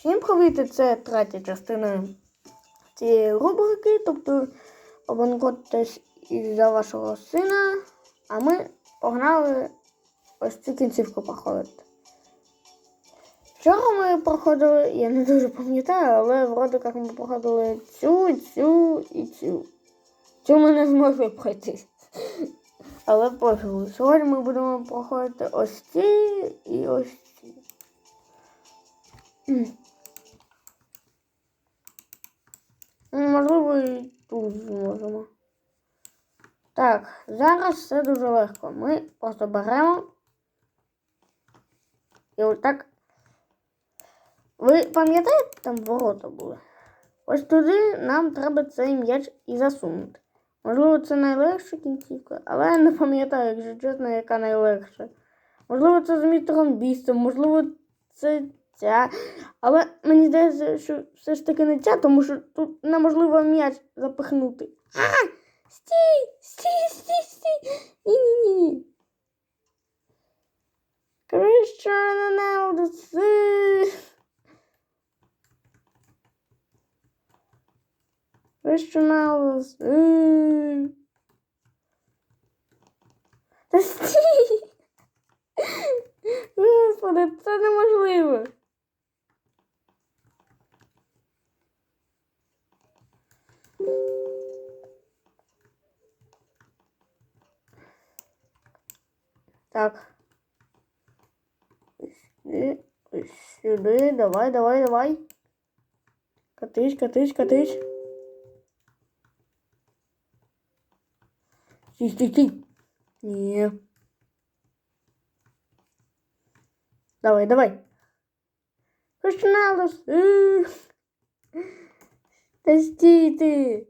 Всім привіт, це третя частина цієї рубрики, тобто обанкротитесь із-за вашого сина, а ми погнали ось цю кінцівку проходити. Вчора ми проходили, я не дуже пам'ятаю, але вроде як ми проходили цю, цю і цю. Цю ми не змогли пройти. Але пофігу. Сьогодні ми будемо проходити ось ці і ось ці. Можливо, і тут зможемо. Так, зараз все дуже легко. Ми просто беремо. І отак. Ви пам'ятаєте, там ворота були? Ось туди нам треба цей м'яч і засунути. Можливо, це найлегша кінцівка, але я не пам'ятаю, якщо чесно, яка найлегша. Можливо, це з містером Бістом, можливо, це ця. Але мені здається, що все ж таки не ця, тому що тут неможливо м'яч запихнути. А! Стій! Стій, стій, стій! Ні-ні-ні. Крища Роналду, си! Крища Роналду, си! Та стій! Господи, це неможливо. Так. Сюди, сюди. Давай, давай, давай. Катись, катись, катись. Стій, стій, стій. Ні. Давай, давай. Починалось. Та стій ти.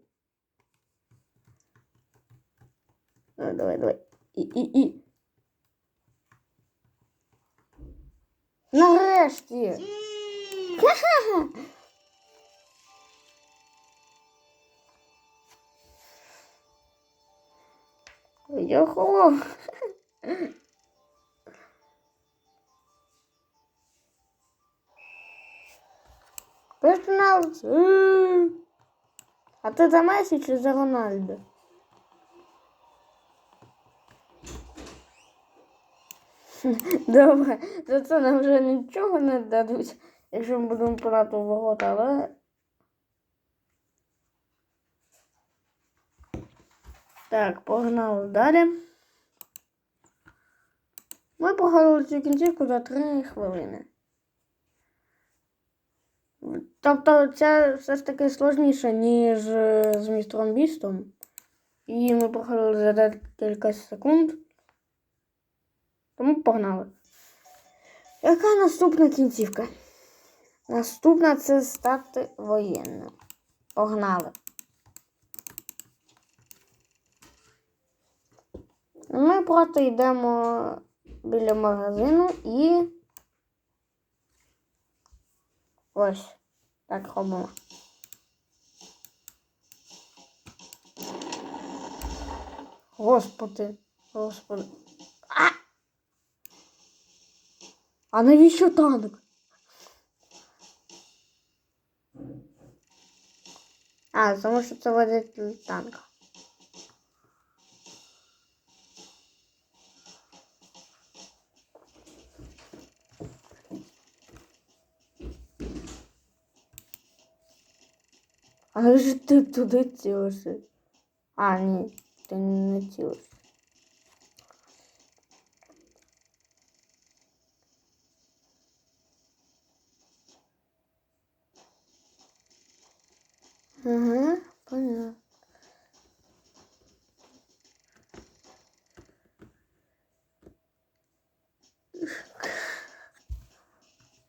Давай, давай, і. Нарешті. Ха-ха-ха. Йохо. Починалось. А ти за Месі чи за Рональдо? Добре, за це нам вже нічого не дадуть, якщо ми будемо брати в ворота, але. Так, погнали далі. Ми проходили цю кінцівку за 3 хвилини. Тобто це все ж таки сложніше, ніж е, з містером Бістом. І ми проходили за декілька секунд. Тому погнали. Яка наступна кінцівка? Наступна це стати воєнним. Погнали. Ми просто йдемо біля магазину і. Ось. Так робимо. Господи, господи. А навіщо танк? А, тому що це водитель танка. Але ж ти туди цілишся. А, ні, ти не цілишся. Ага, понятно.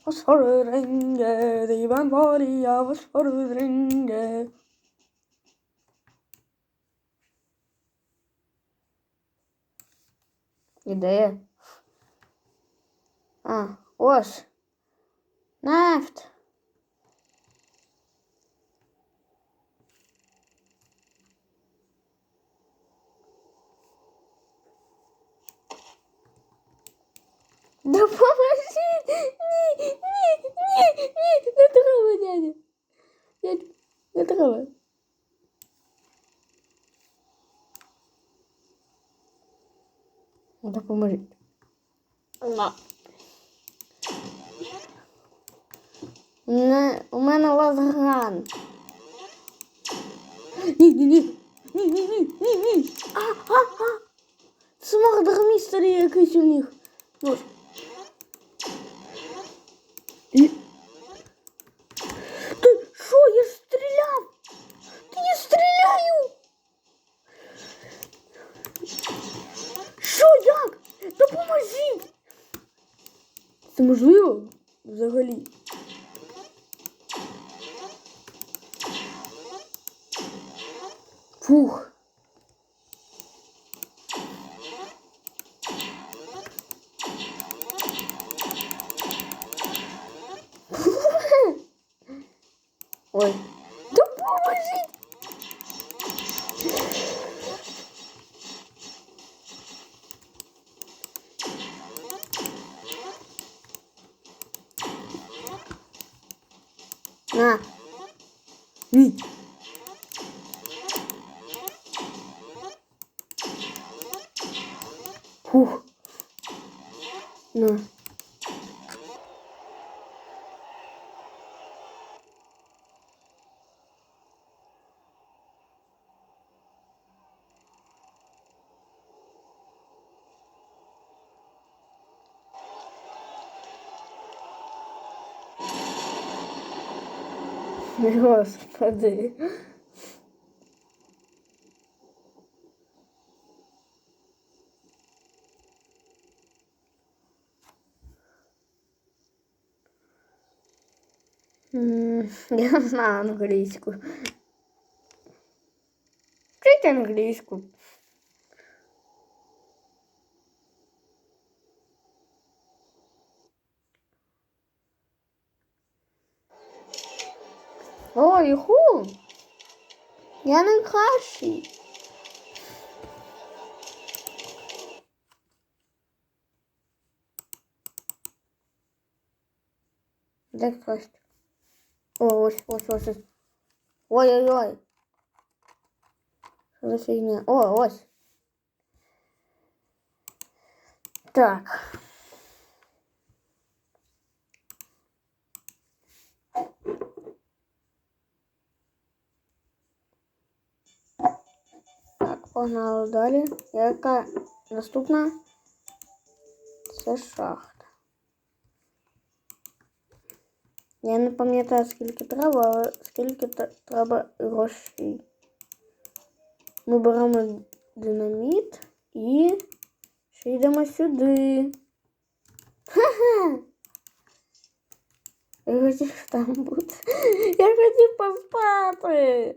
Fosfor renge, divan varia, fosfor renge. Ідея. А, ось. Нефть. Допоможіть! Ні, ні, ні, ні, не виграли. Допоможіть. На. Не, у мене лазган. Ні, ні, ні. Ні, ні, ні, ні, ні. А, а, а. Це мордер якийсь у них. Нож. Ти що, я ж стріляв? Ти я стріляю. Що, як? Допоможіть! Це можливо взагалі? Фух. Фух. На. Господи. М, Я знаю англійську. Вчить англійську. О, юху! Я найкращий. Де хтось? О, ось. Ой-ой-ой. Що за фігня? О, ось. Так. Так, погнали далі. Яка наступна? Це шахта. Я не пам'ятаю, скільки треба, але скільки та- треба грошей. Ми беремо динаміт і ще йдемо сюди. Ха-ха! Я хотів там бути. Я хотів поспати.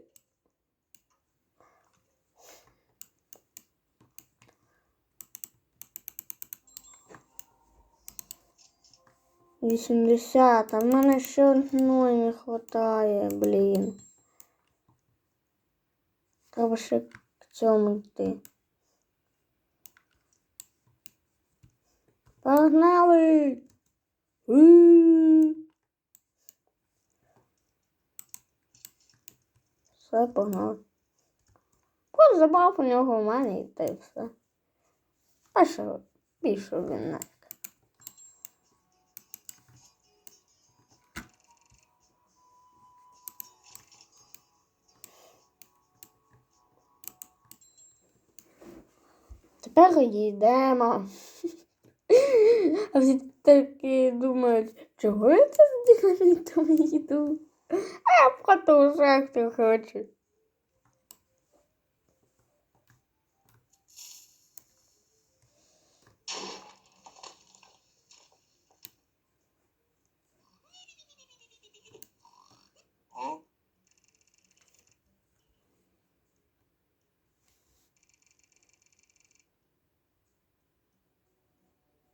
Вісімдесят, а в мене ще одної не вистачає, блін. Треба ще к цьому йти. Погнали! Все, погнали. Кот забрав у нього в мене і те все. А що більше він нафіг. Тепер йдемо. А всі такі думають, чого я це з динамітом їду? А я шахту хочу.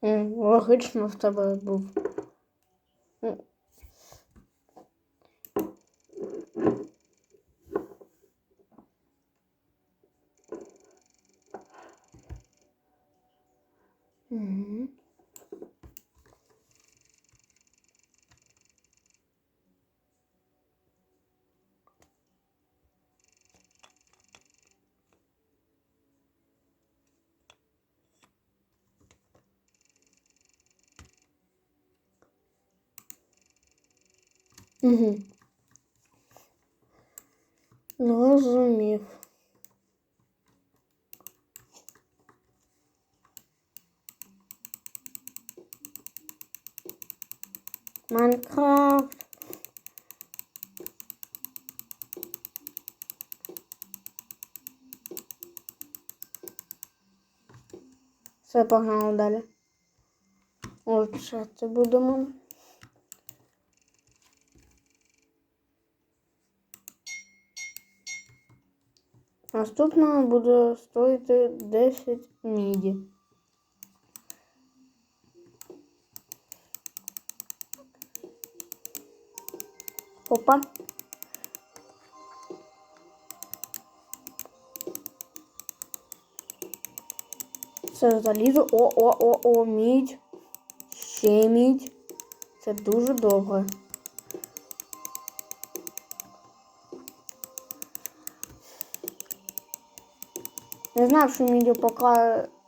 М, Логічно в тебе був. Угу. Зрозумів. Майнкрафт. Все, погнали далі. Отже, це будемо. Наступного буде стоїти 10 міді. Опа. Це залізо. О, о, о, о, мідь. Ще мідь. Це дуже добре. Не знав, що мідю поки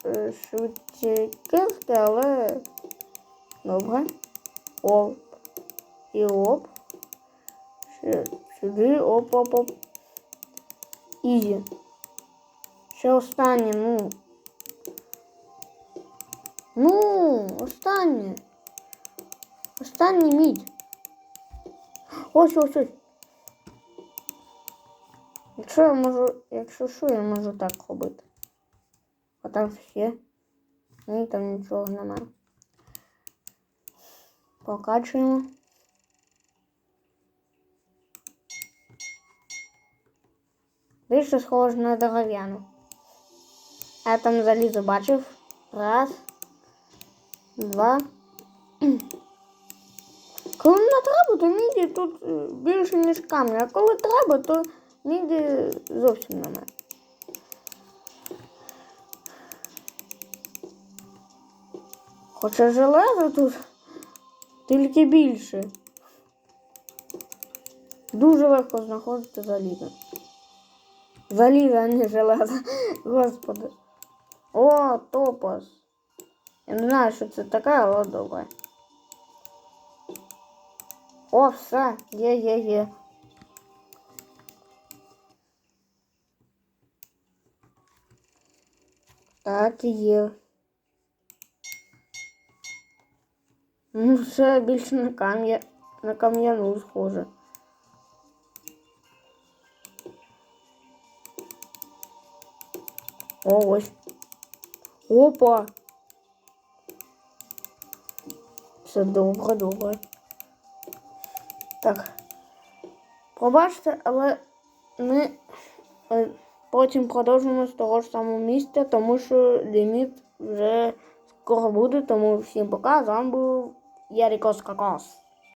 е, швидкі кирки, але добре. Оп. І оп. Ще сюди, оп, оп, оп. Ізі. Ще останнє, ну. Ну, останнє. Останнє мідь. Ось, ось, ось. Якщо я можу, якщо що, я можу так робити. А там все. Ні, там нічого немає. Покачуємо. Більше схоже на дерев'яну. Я там залізо бачив. Раз. Два. Коли не треба, то міді тут е, більше, ніж камня. А коли треба, то міді зовсім немає. Хоча железо тут тільки більше. Дуже легко знаходити залізо. Залізо, а не железо. Господи. О, топос. Я не знаю, що це таке, але добре. О, все, є, Так, є. Ну, все більше на кам'я на кам'яну схоже. О, ось. Опа. Все добре, добре. Так. Пробачте, але ми потім продовжимо з того ж самого місця, тому що ліміт вже скоро буде, тому всім пока. З вами був Ярікос Кокос.